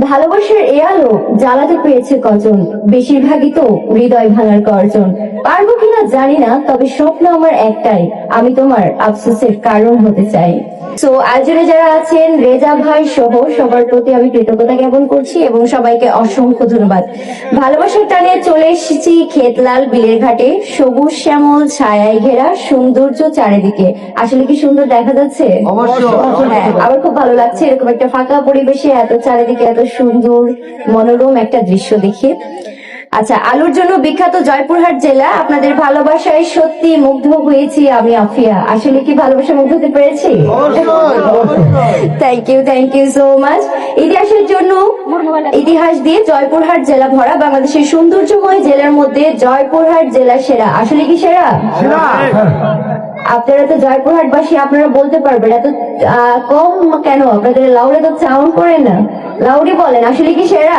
ভালোবাসার এ আলো জ্বালাতে পেয়েছে কজন? বেশিরভাগই তো হৃদয় ভাঙার গর্জন। পারব কিনা জানি না, তবে স্বপ্ন আমার একটাই, আমি তোমার আফসোসের কারণ হতে চাই। তো আয়োজনে যারা আছেন রেজা ভাই সহ সবার প্রতি আমি কৃতজ্ঞতা জ্ঞাপন করছি এবং সবাইকে অসংখ্য ধন্যবাদ। ভালোবাসার টানে চলে এসেছি খেতলাল বিলের ঘাটে সবুজ শ্যামল ছায়ায় ঘেরা সৌন্দর্য চারিদিকে। আসলে কি সুন্দর দেখা যাচ্ছে? হ্যাঁ আমার খুব ভালো লাগছে এরকম একটা ফাঁকা পরিবেশে এত চারিদিকে এত সুন্দর মনোরম একটা দৃশ্য দেখে। আচ্ছা আলুর জন্য বিখ্যাত জয়পুরহাট জেলা আপনাদের ভালোবাসায় সত্যি মুগ্ধ হয়েছি আমি আফিয়া আসলে কি ভালোবাসা মুগ্ধ হতে পেরেছি? Thank you thank you so much ইতিহাসের জন্য ইতিহাস দিয়ে জয়পুরহাট জেলা ভরা বাংলাদেশের সৌন্দর্যময় জেলার মধ্যে জয়পুরহাট জেলা সেরা। আসলে কি সেরা? আপনারা তো জয়পুরহাটবাসী আপনারা বলতে পারবেন এত কম কেন? আপনাদের লাউডে তো সাউন্ড করেন না। লাউডে বলেন আসলে কি সেরা?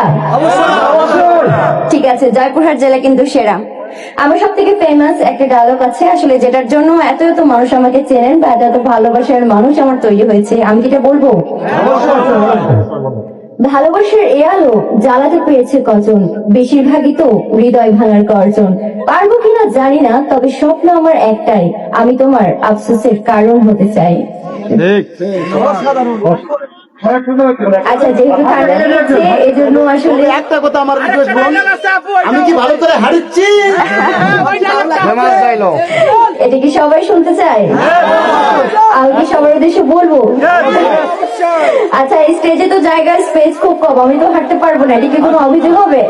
ঠিক আছে জয়পুরহাট জেলা কিন্তু সেরা। আমার সব থেকে ফেমাস একটা ডায়লগ আছে আসলে যেটার জন্য এত এত মানুষ আমাকে চেনেন বা এত এত ভালোবাসার মানুষ আমার তৈরি হয়েছে। আমি কি এটা বলব? ভালোবাসার এ আলো জ্বালাতে পেরেছে কজন? বেশিরভাগই তো হৃদয় ভাঙার গর্জন পারব কিনা জানি না তবে স্বপ্ন আমার একটাই আমি তোমার আফসোসের কারণ হতে চাই। আচ্ছা যেহেতু ঠান্ডা লেগেছে এই জন্য আসলে একটা কথা আমার রিকোয়েস্ট বোন। আমি কি ভালো করে হারিচ্ছি এটা কি সবাই শুনতে চায়? আমি কি সবার উদ্দেশ্যে বলব? আচ্ছা স্টেজে তো জায়গার স্পেস খুব কম আমি তো হাঁটতে পারব না এটা কি কোনো অভিযোগ হবে?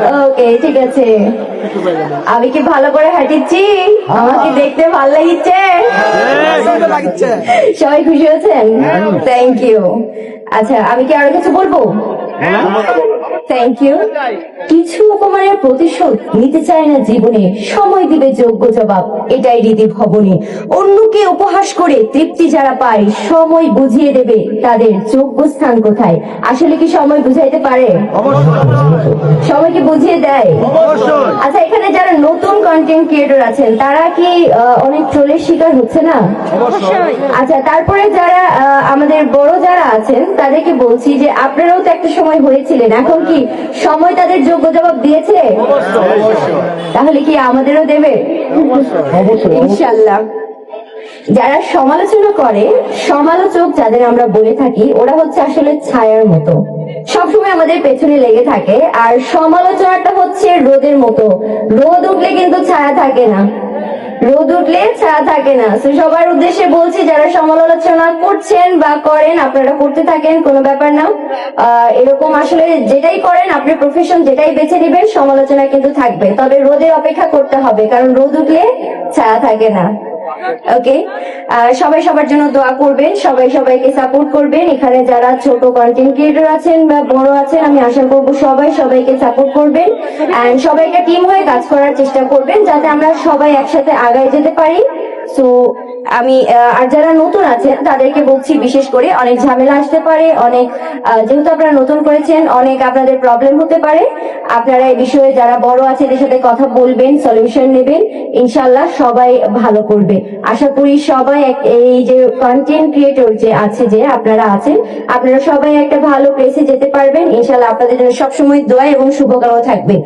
হ্যাঁ ওকে ঠিক আছে। আমি কি ভালো করে হাঁটিচ্ছি? আমাকে দেখতে ভালো লাগিচ্ছে? সবাই খুশি হয়েছেন? থ্যাংক ইউ আচ্ছা আমি কি আরও কিছু বলব? থ্যাংক ইউ কিছু অপমানের প্রতিশোধ নিতে চায় না জীবনে। সময় দিবে যোগ্য জবাব। এটাই রীতি ভবনে। অন্যকে উপহাস করে তৃপ্তি যারা পায় সময় বুঝিয়ে দেবে তাদের যোগ্য স্থান কোথায়। আসলে কি সময় বুঝাইতে পারে? সবাইকে বুঝিয়ে দেয়? আচ্ছা এখানে যারা নতুন কন্টেন্ট ক্রিয়েটর আছেন তারা কি অনেক ট্রোলের শিকার হচ্ছে না? আচ্ছা তারপরে যারা আমাদের বড় যারা আছেন তাদেরকে বলছি যে আপনারাও তো একটা সময় হয়েছিলেন এখন কি? সময় তাদের যোগ্য জবাব দিয়েছে? তাহলে কি আমাদেরও দেবে? ইনশাল্লাহ যারা সমালোচনা করে সমালোচক যাদের আমরা বলে থাকি ওরা হচ্ছে আসলে ছায়ার মতো। সবসময় আমাদের পেছনে লেগে থাকে। আর সমালোচনাটা হচ্ছে রোদের মতো। রোদ উঠলে কিন্তু ছায়া থাকে না। রোদ উঠলে ছায়া থাকে না। তো সবার উদ্দেশ্যে বলছি, যারা সমালোচনা করছেন বা করেন, আপনারা করতে থাকেন, কোনো ব্যাপার না। এরকম আসলে যেটাই করেন আপনি প্রফেশন যেটাই বেছে নেবেন, সমালোচনা কিন্তু থাকবে। তবে রোদের অপেক্ষা করতে হবে, কারণ রোদ উঠলে ছায়া থাকে না। ওকে সবাই সবার জন্য দোয়া করবেন, সবাই সবাইকে সাপোর্ট করবেন। এখানে যারা ছোট কন্টেন্ট ক্রিয়েটর আছেন বা বড় আছেন, আমি আশা করব সবাই সবাইকে সাপোর্ট করবেন। অ্যান্ড সবাইকে টিম হয়ে কাজ করার চেষ্টা করবেন, যাতে আমরা সবাই একসাথে আগায় যেতে পারি। সো আমি আর যারা নতুন আছেন, তাদেরকে বলছি বিশেষ করে অনেক ঝামেলা আসতে পারে, অনেক যেহেতু আপনারা নতুন করেছেন, অনেক আপনাদের প্রবলেম হতে পারে। আপনারা এই বিষয়ে যারা বড় আছে, এদের সাথে কথা বলবেন সলিউশন নেবেন। ইনশাল্লাহ সবাই ভালো করবে। আশা করি সবাই এই যে কন্টেন্ট ক্রিয়েটর যে আছে, যে আপনারা আছেন, আপনারা সবাই একটা ভালো প্লেসে যেতে পারবেন। ইনশাল্লাহ আপনাদের জন্য সবসময় দোয়া এবং শুভকামনা থাকবে।